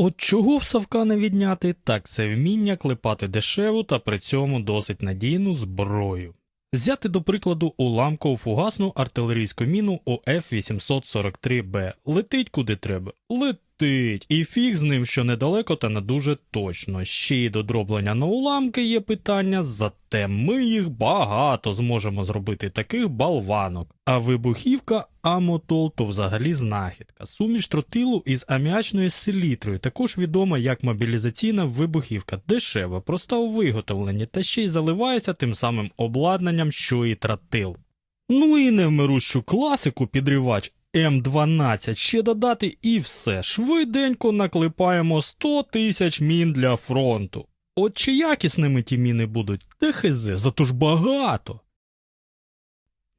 От чого в Савка не відняти, так це вміння клепати дешеву та при цьому досить надійну зброю. Взяти до прикладу уламкову фугасну артилерійську міну ОФ-843Б. Летить куди треба. Летить. І фіг з ним, що недалеко та не дуже точно. Ще й до дроблення на уламки є питання, зате ми їх багато зможемо зробити таких болванок. А вибухівка Амотол то взагалі знахідка. Суміш тротилу із аміачною селітрою, також відома як мобілізаційна вибухівка, дешева, проста у виготовленні та ще й заливається тим самим обладнанням, що і тротил. Ну і невмирущу класику підривач М12 ще додати і все. Швиденько наклепаємо 100 тисяч мін для фронту. От чи якісними ті міни будуть, ТХЗ, зато ж багато.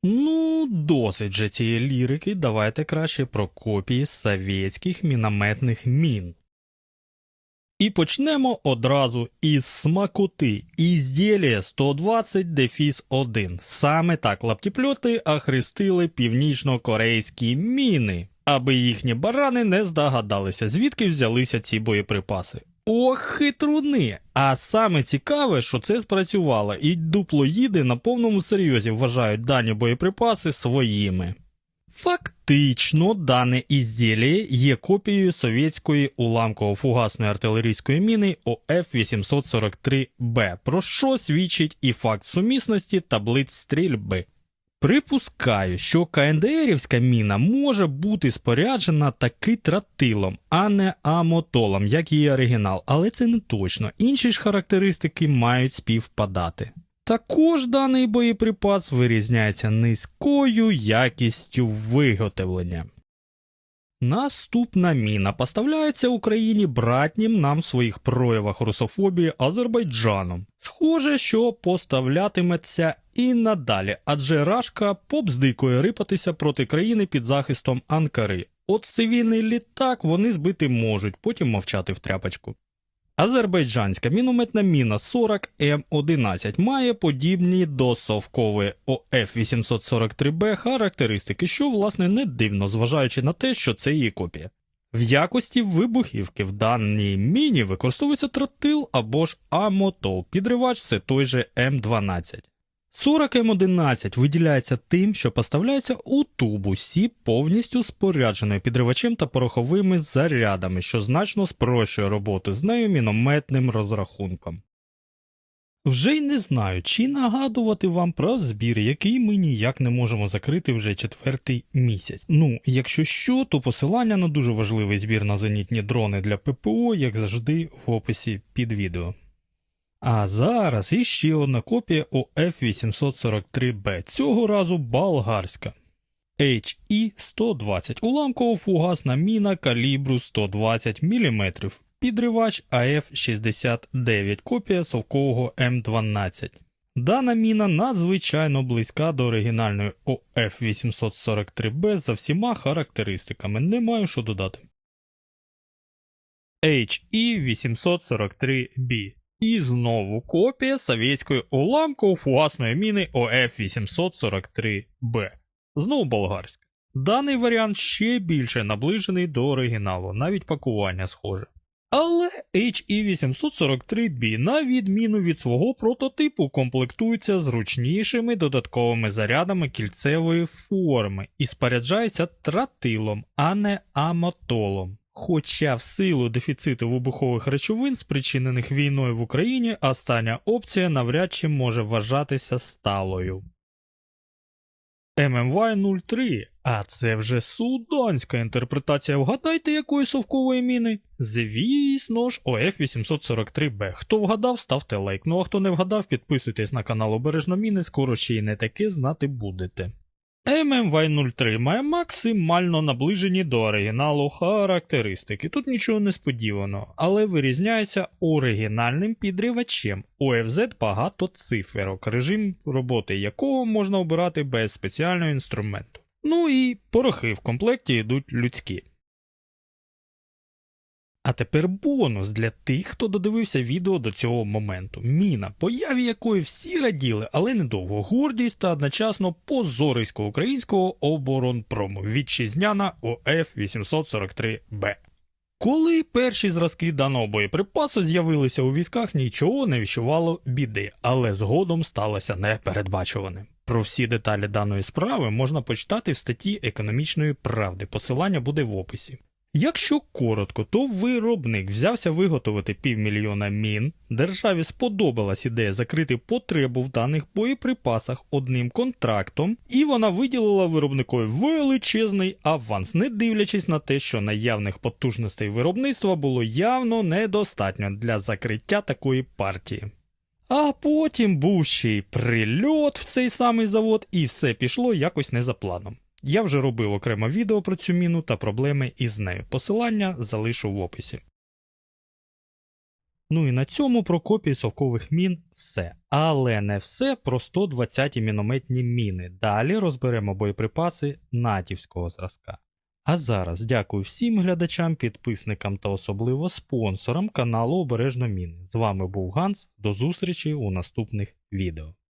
Ну, досить же цієї лірики, давайте краще про копії совєтських мінометних мін. І почнемо одразу із смакоти. Ізділія 120 дефіс 1. Саме так лаптіпльоти охрестили північно-корейські міни, аби їхні барани не здогадалися, звідки взялися ці боєприпаси. Ох, хитруни! А саме цікаве, що це спрацювало, і дуплоїди на повному серйозі вважають дані боєприпаси своїми. Фактично, дане ізділля є копією совєтської уламково-фугасної артилерійської міни ОФ-843Б, про що свідчить і факт сумісності таблиць стрільби. Припускаю, що КНДРівська міна може бути споряджена таки тротилом, а не амотолом, як її оригінал, але це не точно. Інші ж характеристики мають співпадати. Також даний боєприпас вирізняється низькою якістю виготовлення. Наступна міна поставляється Україні братнім нам в своїх проявах русофобії Азербайджаном. Схоже, що поставлятиметься і надалі, адже Рашка побздикує рипатися проти країни під захистом Анкари. От цивільний літак вони збити можуть, потім мовчати в тряпочку. Азербайджанська мінометна міна 40М11 має подібні до совкової ОФ-843Б характеристики, що власне не дивно, зважаючи на те, що це її копія. В якості вибухівки в даній міні використовується тротил або ж амотол, підривач це той же М12. 40М11 виділяється тим, що поставляється у тубусі повністю спорядженою підривачем та пороховими зарядами, що значно спрощує роботу з нею мінометним розрахунком. Вже й не знаю, чи нагадувати вам про збір, який ми ніяк не можемо закрити вже четвертий місяць. Ну, якщо що, то посилання на дуже важливий збір на зенітні дрони для ППО, як завжди, в описі під відео. А зараз іще одна копія ОФ-843Б, цього разу болгарська. HE-120 уламково-фугасна міна калібру 120 мм, підривач АФ-69, копія совкового М12. Дана міна надзвичайно близька до оригінальної ОФ-843Б за всіма характеристиками, не маю що додати. HE-843B і знову копія совєтської уламково-фугасної міни ОФ-843Б. Знову болгарська. Даний варіант ще більше наближений до оригіналу, навіть пакування схоже. Але HE843B, на відміну від свого прототипу, комплектується зручнішими додатковими зарядами кільцевої форми і споряджається тротилом, а не амотолом. Хоча в силу дефіциту вибухових речовин, спричинених війною в Україні, остання опція навряд чи може вважатися сталою. ММВ 03, а це вже суданська інтерпретація. Вгадайте, якої совкової міни? Звісно ж, ОФ 843Б. Хто вгадав, ставте лайк. Ну а хто не вгадав, підписуйтесь на канал Обережно Міни, скоро ще й не таке знати будете. ММВ 03 має максимально наближені до оригіналу характеристики. Тут нічого несподіваного, але вирізняється оригінальним підривачем. У FZ багато циферок, режим роботи якого можна обирати без спеціального інструменту. Ну і порохи в комплекті йдуть людські. А тепер бонус для тих, хто додивився відео до цього моменту. Міна, появі якої всі раділи, але недовго. Гордість та одночасно позорисько українського оборонпрому вітчизняна ОФ 843Б. Коли перші зразки даного боєприпасу з'явилися у військах, нічого не відчувало біди, але згодом сталося непередбачуваним. Про всі деталі даної справи можна почитати в статті економічної правди. Посилання буде в описі. Якщо коротко, то виробник взявся виготовити півмільйона мін. Державі сподобалась ідея закрити потребу в даних боєприпасах одним контрактом, і вона виділила виробникові величезний аванс, не дивлячись на те, що наявних потужностей виробництва було явно недостатньо для закриття такої партії. А потім був ще й прильот в цей самий завод, і все пішло якось не за планом. Я вже робив окреме відео про цю міну та проблеми із нею. Посилання залишу в описі. Ну і на цьому про копії совкових мін все. Але не все про 120-ті мінометні міни. Далі розберемо боєприпаси натівського зразка. А зараз дякую всім глядачам, підписникам та особливо спонсорам каналу Обережно Міни. З вами був Ганс. До зустрічі у наступних відео.